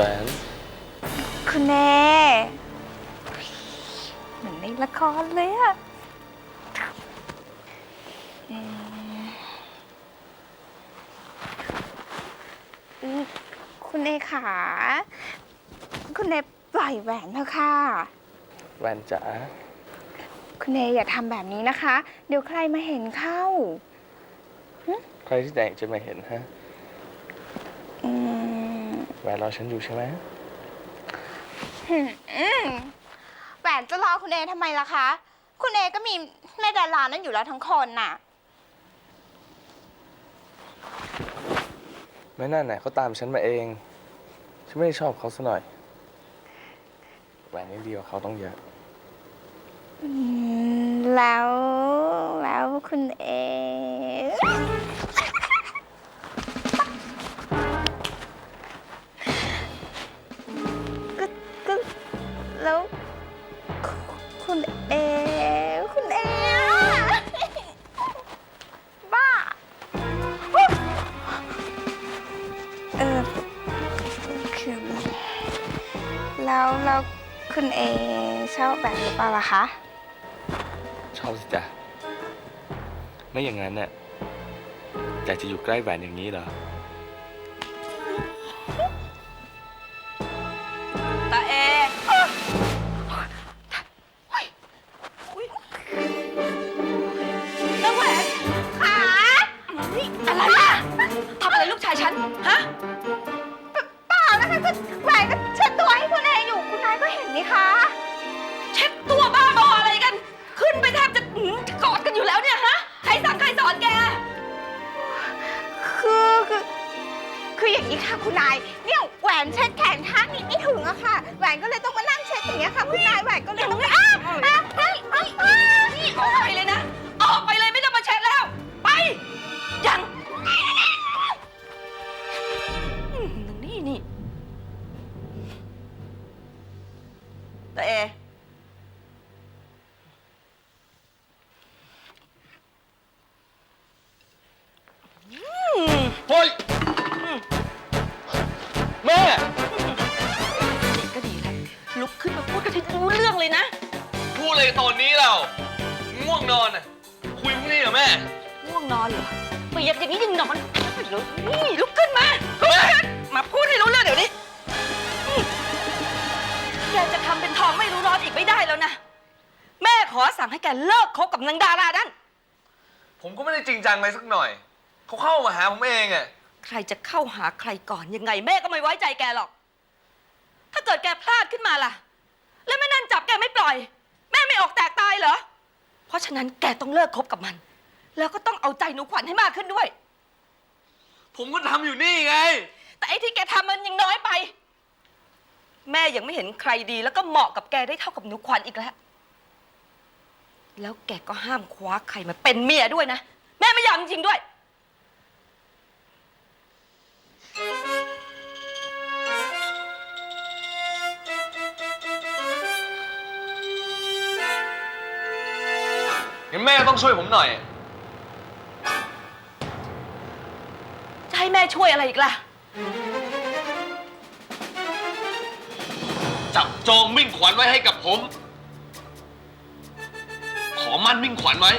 วนคุณแม่เหมือนในละครเลยอ่อคุณเอขา คุณเอปล่อยแหวนเถอะค่ะ แหวนจ๋า คุณเออย่าทำแบบนี้นะคะ เดี๋ยวใครมาเห็นเข้า ใครที่ไหนจะมาเห็นฮะ มแวนรอฉันอยู่ใช่ไหมอืมแหวนจะรอคุณเอทำไมล่ะคะ คุณเอก็มีแม่ดารานั่นอยู่แล้วทั้งคนน่ะ ไม่นั่นน่ะเขาตามฉันมาเอง ฉันไม่ได้ชอบเขาซะหน่อยแหวนนิดเดียวเขาต้องเยอะอืมแล้วแล้วคุณเอ แล้ว คุณเอ คุณเอบ้า เออ คือ แล้วแล้วคุณเอชอบแบบหรือเปล่าล่ะคะ ชอบสิจ๊ะ ไม่อย่างนั้นน่ะอยากจะอยู่ใกล้แหวนอย่างนี้เหรอ เปล่านะคะก็แหวนก็เช็ดตัวให้คุณเออยู่ คุณนายก็เห็นนี่คะ เช็ดตัวบ้าบออะไรกัน ขึ้นไปแทบจะหืมจะกอดกันอยู่แล้วเนี่ยฮะ ใครสั่งใครสอนแก คือคือคืออย่างนี้ค่ะคุณนาย เนี่ยแหวนเช็ดแขนข้างนี้ไม่ถึงอะค่ะ แหวนก็เลยต้องมานั่งเช็ดอย่างเงี้ยค่ะ คุณนายแหวนก็เลยต้องอ้าอ้ เรื่องเลยนะ พูดอะไรตอนนี้เราง่วงนอนอะคุยพรุ่งนี้เหรอแม่ ง่วงนอนเหรอเปียกอย่างนี้ยังนอนเหรอนี่ลุกขึ้นมาลุกขึ้นมาพูดให้รู้เรื่องเดี๋ยวนี้อืมแกจะทำเป็นทองไม่รู้ร้อนอีกไม่ได้แล้วนะ แม่ขอสั่งให้แกเลิกคบกับนางดารานั่น ผมก็ไม่ได้จริงจังอะไรสักหน่อย เขาเข้ามาหาผมเองอะใครจะเข้าหาใครก่อนยังไง แม่ก็ไม่ไว้ใจแกหรอก ถ้าเกิดแกพลาดขึ้นมาล่ะ แล้วแม่นั่นจับแกไม่ปล่อย แม่ไม่ออกแตกตายเหรอ เพราะฉะนั้นแกต้องเลิกคบกับมัน แล้วก็ต้องเอาใจหนูขวัญให้มากขึ้นด้วย ผมก็ทำอยู่นี่ไง แต่ไอ้ที่แกทำมันยังน้อยไป แม่ยังไม่เห็นใครดี แล้วก็เหมาะกับแกได้เท่ากับหนูขวัญอีกแล้ว แล้วแกก็ห้ามคว้าใครมาเป็นเมียด้วยนะ แม่ไม่ยอมจริงๆด้วย งั้นแม่ต้องช่วยผมหน่อย จะให้แม่ช่วยอะไรอีกล่ะ จับจองมิ่งขวัญไว้ให้กับผม ขอมั่นมิ่งขวัญไว้